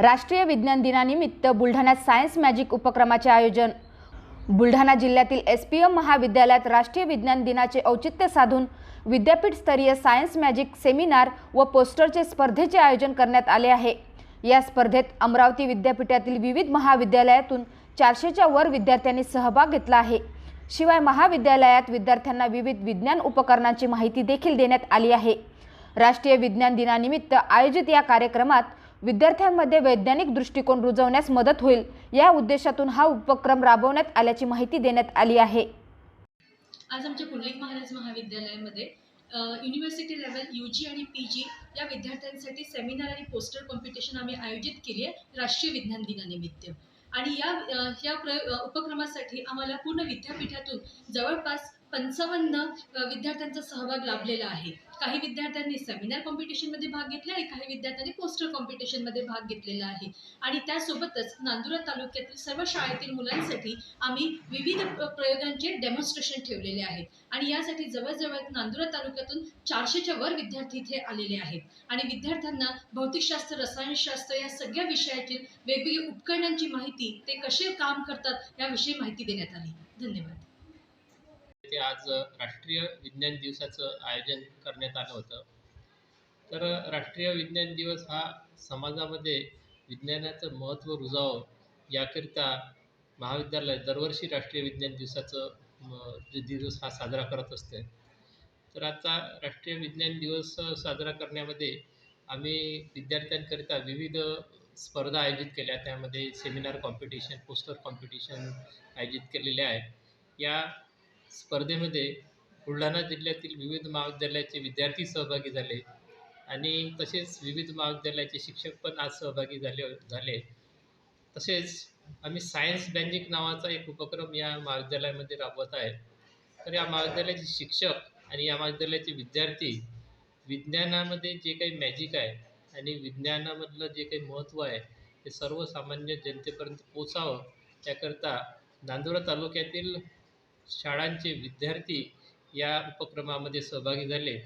राष्ट्रीय विज्ञान दिनानिमित्त बुलढाण्यात सायन्स मॅजिक उपक्रमाचे आयोजन. बुलढाणा जिल्ह्यातील एस पी एम महाविद्यालयात राष्ट्रीय विज्ञान दिनाचे औचित्य साधून विद्यापीठस्तरीय सायन्स मॅजिक सेमिनार व पोस्टरचे स्पर्धेचे आयोजन करण्यात आले आहे. या स्पर्धेत अमरावती विद्यापीठातील विविध महाविद्यालयातून चारशेच्या वर विद्यार्थ्यांनी सहभाग घेतला आहे. शिवाय महाविद्यालयात विद्यार्थ्यांना विविध विज्ञान उपकरणांची माहिती देखील देण्यात आली आहे. राष्ट्रीय विज्ञान दिनानिमित्त आयोजित या कार्यक्रमात विद्यार्थ्यांमध्ये वैज्ञानिक दृष्टिकोन रुजवण्यास मदत होईल. या उद्देशातून हा उपक्रम राबवण्यात आल्याची माहिती देण्यात आली आहे. आज आमच्या पुंडलिक महाराज महाविद्यालयामध्ये युनिव्हर्सिटी लेवल यू जी आणि पी जी या विद्यार्थ्यांसाठी सेमिनार आणि पोस्टर कॉम्पिटिशन आम्ही आयोजित केली आहे राष्ट्रीय विज्ञान दिनानिमित्त. आणि या या प्र उपक्रमासाठी आम्हाला पूर्ण विद्यापीठातून जवळपास पंचावन्न विद्यार्थ्यांचा सहभाग लाभलेला आहे. काही विद्यार्थ्यांनी सेमिनार कॉम्पिटिशनमध्ये भाग घेतला आणि काही विद्यार्थ्यांनी पोस्टर कॉम्पिटिशनमध्ये भाग घेतलेला आहे. आणि त्यासोबतच नांदुरा तालुक्यातील सर्व शाळेतील मुलांसाठी आम्ही विविध प्रयोगांचे डेमॉन्स्ट्रेशन ठेवलेले आहेत. आणि यासाठी जवळजवळ नांदुरा तालुक्यातून चारशेच्या वर विद्यार्थी इथे आलेले आहेत. आणि विद्यार्थ्यांना भौतिकशास्त्र रसायनशास्त्र या सगळ्या विषयातील वेगवेगळ्या उपकरणांची माहिती ते कसे काम करतात याविषयी माहिती देण्यात आली. धन्यवाद. ते आज राष्ट्रीय विज्ञान दिवसाचं आयोजन करण्यात आलं होतं. तर राष्ट्रीय विज्ञान दिवस हा समाजामध्ये विज्ञानाचं महत्त्व रुजावं याकरिता महाविद्यालय दरवर्षी राष्ट्रीय विज्ञान दिवसाचं दिवस हा साजरा करत असते. तर आता राष्ट्रीय विज्ञान दिवस साजरा करण्यामध्ये आम्ही विद्यार्थ्यांकरिता विविध स्पर्धा आयोजित केल्या. त्यामध्ये सेमिनार कॉम्पिटिशन पोस्टर कॉम्पिटिशन आयोजित केलेले आहेत. या स्पर्धेमध्ये बुलढाणा जिल्ह्यातील विविध महाविद्यालयाचे विद्यार्थी सहभागी झाले आणि तसेच विविध महाविद्यालयाचे शिक्षक पण आज सहभागी झाले झाले. तसेच आम्ही सायन्स बँजिक नावाचा एक उपक्रम या महाविद्यालयामध्ये राबवत आहे. तर या महाविद्यालयाचे शिक्षक आणि या महाविद्यालयाचे विद्यार्थी विज्ञानामध्ये जे काही मॅजिक आहे आणि विज्ञानामधलं जे काही महत्त्व आहे ते सर्वसामान्य जनतेपर्यंत पोचावं त्याकरता नांदुरा तालुक्यातील शाळांचे विद्यार्थी या उपक्रमामध्ये सहभागी झाले.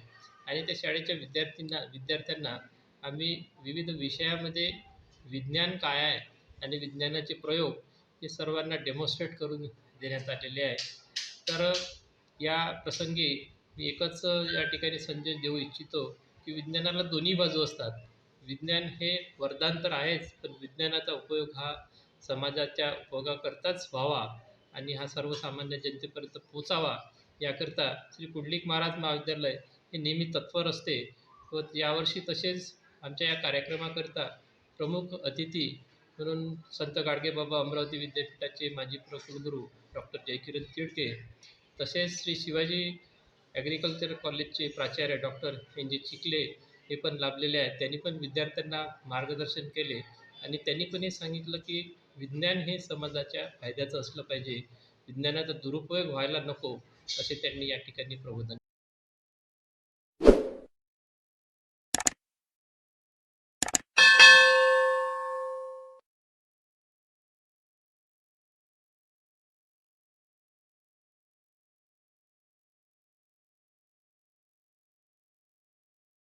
आणि त्या शाळेच्या विद्यार्थ्यांना विद्यार्थ्यांना आम्ही विविध विषयामध्ये विज्ञान काय आहे आणि विज्ञानाचे प्रयोग हे सर्वांना डेमॉन्स्ट्रेट करून देण्यात आलेले आहे. तर या प्रसंगी मी एकच या ठिकाणी संदेश देऊ इच्छितो की विज्ञानाला दोन्ही बाजू असतात. विज्ञान हे वरदान तर आहेच पण विज्ञानाचा उपयोग हा समाजाच्या उपयोगाकरताच व्हावा. आणि हा सर्वसामान्य जनतेपर्यंत पोचावा याकरता श्री कुंडलिक महाराज महाविद्यालय हे नेहमी तत्पर असते व यावर्षी तसेच आमच्या या कार्यक्रमाकरता प्रमुख अतिथी म्हणून संत गाडगेबाबा अमरावती विद्यापीठाचे माजी प्रकुलगुरू डॉक्टर जयकिरण तिडके तसेच श्री शिवाजी ॲग्रिकल्चर कॉलेजचे प्राचार्य डॉक्टर एन जे चिखले हे पण लाभलेले आहेत. त्यांनी पण विद्यार्थ्यांना मार्गदर्शन केले आणि त्यांनी पण हे सांगितलं की विज्ञान हे समाजाच्या फायद्याचं असलं पाहिजे. विज्ञानाचा दुरुपयोग व्हायला नको असे त्यांनी या ठिकाणी प्रबोधन